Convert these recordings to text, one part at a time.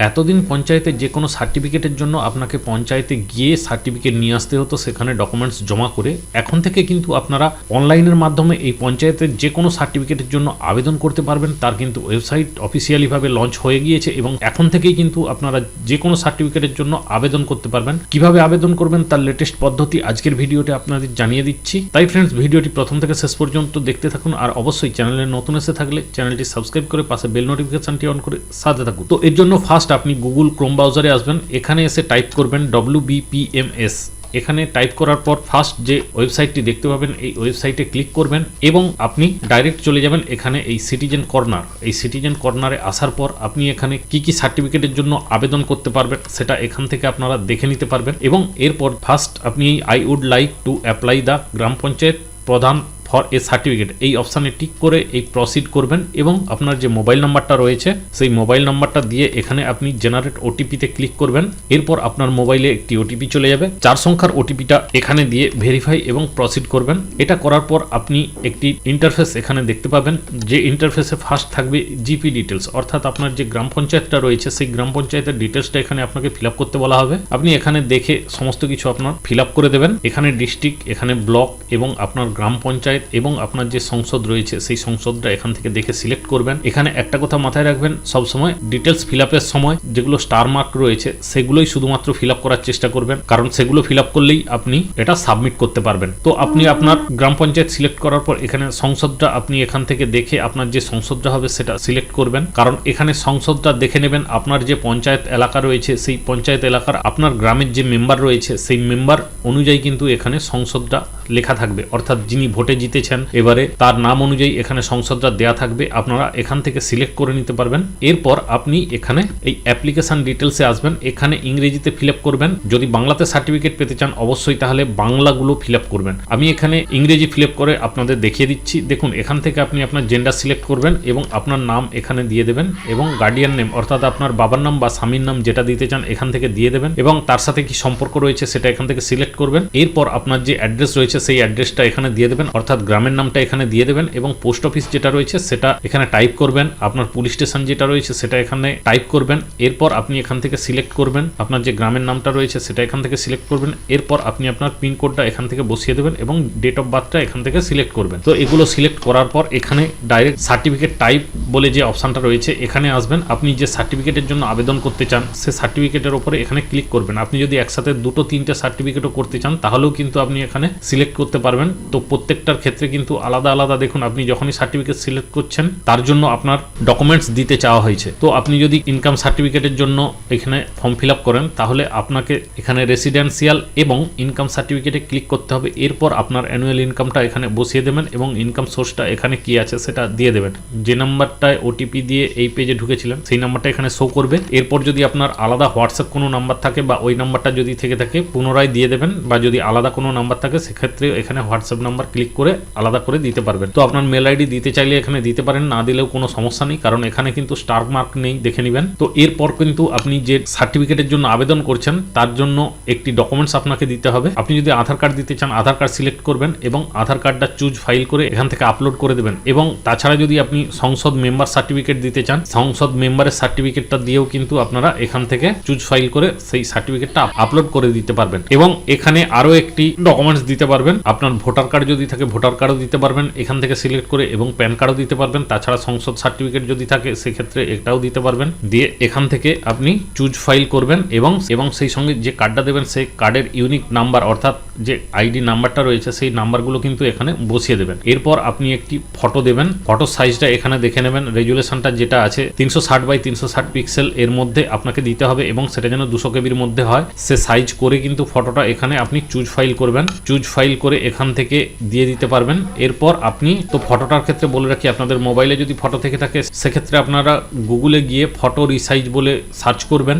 এতদিন পঞ্চায়েতে যে কোনো সার্টিফিকেটের জন্য আপনাকে পঞ্চায়েতে গিয়ে সার্টিফিকেট নিয়ে আসতে হতো, সেখানে ডকুমেন্টস জমা করে। এখন থেকে কিন্তু আপনারা অনলাইনের মাধ্যমে এই পঞ্চায়েতের যে কোনো সার্টিফিকেটের জন্য আবেদন করতে পারবেন। তার কিন্তু ওয়েবসাইট অফিসিয়ালিভাবে লঞ্চ হয়ে গিয়েছে এবং এখন থেকেই কিন্তু আপনারা যে কোনো সার্টিফিকেটের জন্য আবেদন করতে পারবেন। কীভাবে আবেদন করবেন তার লেটেস্ট পদ্ধতি আজকের ভিডিওতে আপনাদের জানিয়ে দিচ্ছি। তাই ফ্রেন্ডস ভিডিওটি প্রথম থেকে শেষ পর্যন্ত দেখতে থাকুন আর অবশ্যই চ্যানেলে নতুন এসে থাকলে চ্যানেলটি সাবস্ক্রাইব করে পাশে বেল নোটিফিকেশনটি অন করে সাথে থাকুন। তো এর জন্য ফার্স্ট আপনি গুগল ক্রোম ব্রাউজারে আসবেন। এখানে এসে টাইপ করবেন ডব্লিউ বিপিএমএস এখানে টাইপ করার পর ফার্স্ট যে ওয়েবসাইটটি দেখতে পাবেন, এই ওয়েবসাইটে ক্লিক করবেন এবং আপনি ডাইরেক্ট চলে যাবেন এখানে এই সিটিজেন কর্নার এই সিটিজেন কর্নারে আসার পর আপনি এখানে কি কি সার্টিফিকেটের জন্য আবেদন করতে পারবেন, সেটা এখান থেকে আপনারা দেখে নিতে পারবেন। এবং এরপর ফার্স্ট আপনি এই I would like to apply the gram panchayat pradhan for a certificate এই অপশানে টিক করে এই প্রসিড করবেন এবং আপনার যে মোবাইল নাম্বারটা রয়েছে, সেই মোবাইল নাম্বারটা দিয়ে এখানে আপনি জেনারেট ওটিপিতে ক্লিক করবেন। এরপর আপনার মোবাইলে একটি ওটিপি চলে যাবে। চার সংখ্যার ওটিপিটা এখানে দিয়ে ভেরিফাই এবং প্রসিড করবেন। এটা করার পর আপনি একটি ইন্টারফেস এখানে দেখতে পাবেন, যে ইন্টারফেসে ফার্স্ট থাকবে জিপি ডিটেলস অর্থাৎ আপনার যে গ্রাম পঞ্চায়েতটা রয়েছে, সেই গ্রাম পঞ্চায়েতের ডিটেলসটা এখানে আপনাকে ফিল করতে বলা হবে। আপনি এখানে দেখে সমস্ত কিছু আপনার ফিল করে দেবেন। এখানে ডিস্ট্রিক্ট এখানে ব্লক এবং আপনার গ্রাম পঞ্চায়েত এবং আপনার যে সংসদ রয়েছে, সেই সংসদটা এখান থেকে দেখে সিলেক্ট করবেন। এখানে একটা কথা মাথায় রাখবেন, সবসময় ডিটেলস ফিল আপের সময় যেগুলো স্টার মার্ক রয়েছে, সেগুলোই শুধুমাত্র ফিল আপ করার চেষ্টা করবেন। কারণ সেগুলো ফিল আপ করলেই আপনি এটা সাবমিট করতে পারবেন। তো আপনি আপনার গ্রাম পঞ্চায়েত সিলেক্ট করার পর এখানে সংসদটা আপনি এখান থেকে দেখে আপনার যে সংসদটা হবে, সেটা সিলেক্ট করবেন। কারণ এখানে সংসদটা দেখে নেবেন আপনার যে পঞ্চায়েত এলাকা রয়েছে, সেই পঞ্চায়েত এলাকার আপনার গ্রামের যে মেম্বার রয়েছে, সেই মেম্বার অনুযায়ী কিন্তু এখানে সংসদটা লেখা থাকবে। অর্থাৎ যিনি ভোটে জিতেছেন, এবারে তার নাম অনুযায়ী এখানে সংসদটা দেয়া থাকবে। আপনারা এখান থেকে সিলেক্ট করে নিতে পারবেন। এরপর আপনি এখানে এই অ্যাপ্লিকেশন ডিটেলসে আসবেন। এখানে ইংরেজিতে ফিল করবেন। যদি বাংলাতে সার্টিফিকেট পেতে চান, অবশ্যই তাহলে বাংলাগুলো ফিল করবেন। আমি এখানে ইংরেজি ফিল করে আপনাদের দেখিয়ে দিচ্ছি। দেখুন, এখান থেকে আপনি আপনার জেন্ডার সিলেক্ট করবেন এবং আপনার নাম এখানে দিয়ে দেবেন এবং গার্ডিয়ান নেম, অর্থাৎ আপনার বাবার নাম বা স্বামীর নাম যেটা দিতে চান এখান থেকে দিয়ে দেবেন এবং তার সাথে কি সম্পর্ক রয়েছে সেটা এখান থেকে সিলেক্ট করবেন। এরপর আপনার যে অ্যাড্রেস রয়েছে সেই অ্যাড্রেসটা এখানে দিয়ে দেবেন। অর্থাৎ গ্রামের নামটা এখানে দিয়ে দেবেন এবং পোস্ট অফিস যেটা রয়েছে সেটা এখানে টাইপ করবেন। আপনার পুলিশ স্টেশন যেটা রয়েছে সেটা এখানে টাইপ করবেন। এরপর আপনি এখান থেকে সিলেক্ট করবেন। আপনার যে গ্রামের নামটা রয়েছে সেটা এখান থেকে সিলেক্ট করবেন। এরপর আপনি আপনার পিনকোডটা এখান থেকে বসিয়ে দেবেন এবং ডেট অফ বার্থটা এখান থেকে সিলেক্ট করবেন। তো এগুলো সিলেক্ট করার পর এখানে ডাইরেক্ট সার্টিফিকেট টাইপ বলে যে অপশনটা রয়েছে এখানে আসবেন। আপনি যে সার্টিফিকেটের জন্য আবেদন করতে চান সে সার্টিফিকেটের উপরে এখানে ক্লিক করবেন। আপনি যদি একসাথে দুটো, তিনটে সার্টিফিকেটও করতে চান তাহলেও কিন্তু আপনি এখানে সিলেক্ট করতে পারবেন। তো প্রত্যেকটার ক্ষেত্রে কিন্তু আলাদা আলাদা দেখুন, আপনি যখনই সার্টিফিকেট সিলেক্ট করছেন, তার জন্য আপনার ডকুমেন্টস দিতে চাওয়া হয়েছে। তো আপনি যদি ইনকাম সার্টিফিকেটের জন্য এখানে ফর্ম ফিল করেন, তাহলে আপনাকে এখানে রেসিডেন্সিয়াল এবং ইনকাম সার্টিফিকেটে ক্লিক করতে হবে। এরপর আপনার অ্যানুয়াল ইনকামটা এখানে বসিয়ে দেবেন এবং ইনকাম সোর্সটা এখানে কি আছে সেটা দিয়ে দেবেন। যে নাম্বারটায় ওটিপি দিয়ে এই পেজে ঢুকেছিলেন, সেই নাম্বারটা এখানে শো করবে। এরপর যদি আপনার আলাদা হোয়াটসঅ্যাপ কোনো নাম্বার থাকে বা ওই নাম্বারটা যদি থেকে থাকে, পুনরায় দিয়ে দেবেন বা যদি আলাদা কোনো নাম্বার থাকে, সেক্ষেত্রে এখানে হোয়াটসঅ্যাপ নাম্বার ক্লিক করে আলাদা করে দিতে পারবেন। তো আপনার মেল আইডি দিতে চাইলে এখানে দিতে পারেন, না দিলেও কোনো সমস্যা নেই, কারণ এখানে কিন্তু স্টার মার্ক নেই, দেখে নেবেন। তো এরপর কিন্তু আপনি যে সার্টিফিকেটের জন্য আবেদন করছেন, তার জন্য একটি ডকুমেন্টস আপনাকে দিতে হবে। আপনি যদি আধার কার্ড দিতে চান, আধার কার্ড সিলেক্ট করবেন এবং আধার কার্ডটা চুজ ফাইল করে এখান থেকে আপলোড করে দেবেন। এবং তাছাড়া যদি আপনি সংসদ মেম্বার সার্টিফিকেট দিতে চান, সংসদ মেম্বারের সার্টিফিকেটটা দিয়েও কিন্তু আপনারা এখান থেকে চুজ ফাইল করে সেই সার্টিফিকেটটা আপলোড করে দিতে পারবেন। এবং এখানে আরও একটি ডকুমেন্টস দিতে পারবেন। আপনার ভোটার কার্ড যদি থাকে, ভোটার কার্ডও দিতে পারবেন। এখান থেকে সিলেক্ট করে এবং প্যান কার্ডও দিতে পারবেন। তাছাড়া সংসদ সার্টিফিকেট যদি থাকে, সেক্ষেত্রে এটাও দিতে পারবেন। দিয়ে এখান থেকে আপনি চুজ ফাইল করবেন এবং এবং সেই সঙ্গে যে কার্ডটা দেবেন, সেই কার্ডের ইউনিক নাম্বার অর্থাৎ যে আইডি নাম্বারটা রয়েছে, সেই নাম্বারগুলো কিন্তু এখানে বসিয়ে দেবেন। এরপর আপনি একটি ফটো দেবেন। ফটো সাইজটা এখানে দেখে নেবেন। রেজুলেশনটা যেটা আছে, তিনশো ষাট বাই তিনশো ষাট পিক্সেল, এর মধ্যে আপনাকে দিতে হবে এবং সেটা যেন দুশো কেবির মধ্যে হয়। সে সাইজ করে কিন্তু ফটোটা এখানে আপনি চুজ ফাইল করবেন। চুজ ফাইল করে এখান থেকে দিয়ে দিতে পারবেন। এরপর আপনি, তো ফটোটার ক্ষেত্রে বলে রাখি, আপনাদের মোবাইলে যদি ফটো থেকে থাকে, সেক্ষেত্রে আপনারা গুগলে গিয়ে ফটো রিসাইজ বলে সার্চ করবেন।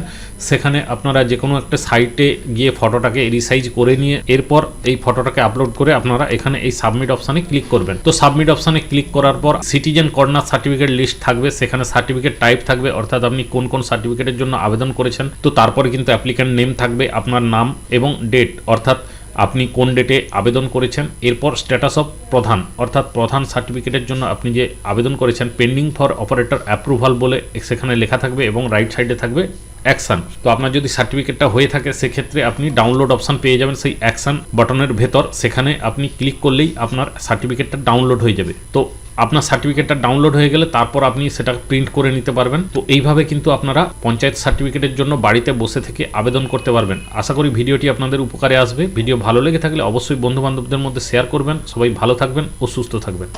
সেখানে আপনারা যে কোনো একটা সাইটে গিয়ে ফটোটাকে রিসাইজ করে নিয়ে এরপর এই ফটোটাকে আপলোড করে আপনারা এখানে এই সাবমিট অপশানে ক্লিক করবেন। তো সাবমিট অপশানে ক্লিক করার পর সিটিজেন কর্নার সার্টিফিকেট লিস্ট থাকবে, সেখানে সার্টিফিকেট টাইপ থাকবে, অর্থাৎ আপনি কোন কোন সার্টিফিকেটের জন্য আবেদন করেছেন। তো তারপরে কিন্তু অ্যাপ্লিক্যান্ট নেম থাকবে, আপনার নাম এবং ডেট অর্থাৎ আপনি কোন ডেটে আবেদন করেছেন। এরপর স্ট্যাটাস অফ প্রধান, অর্থাৎ প্রধান সার্টিফিকেটের জন্য আপনি যে আবেদন করেছেন পেন্ডিং ফর অপারেটর অ্যাপ্রুভাল বলে সেখানে লেখা থাকবে এবং রাইট সাইডে থাকবে অ্যাকশন। তো আপনার যদি সার্টিফিকেটটা হয়ে থাকে, সেক্ষেত্রে আপনি ডাউনলোড অপশান পেয়ে যাবেন সেই অ্যাকশন বাটনের ভেতর। সেখানে আপনি ক্লিক করলেই আপনার সার্টিফিকেটটা ডাউনলোড হয়ে যাবে। তো আপনার সার্টিফিকেটটা ডাউনলোড হয়ে গেলে তারপর আপনি সেটা প্রিন্ট করে নিতে পারবেন। তো এইভাবে কিন্তু আপনারা পঞ্চায়েত সার্টিফিকেটের জন্য বাড়িতে বসে থেকে আবেদন করতে পারবেন। আশা করি ভিডিওটি আপনাদের উপকারে আসবে। ভিডিও ভালো লেগে থাকলে অবশ্যই বন্ধু বান্ধবদের মধ্যে শেয়ার করবেন। সবাই ভালো থাকবেন ও সুস্থ থাকবেন।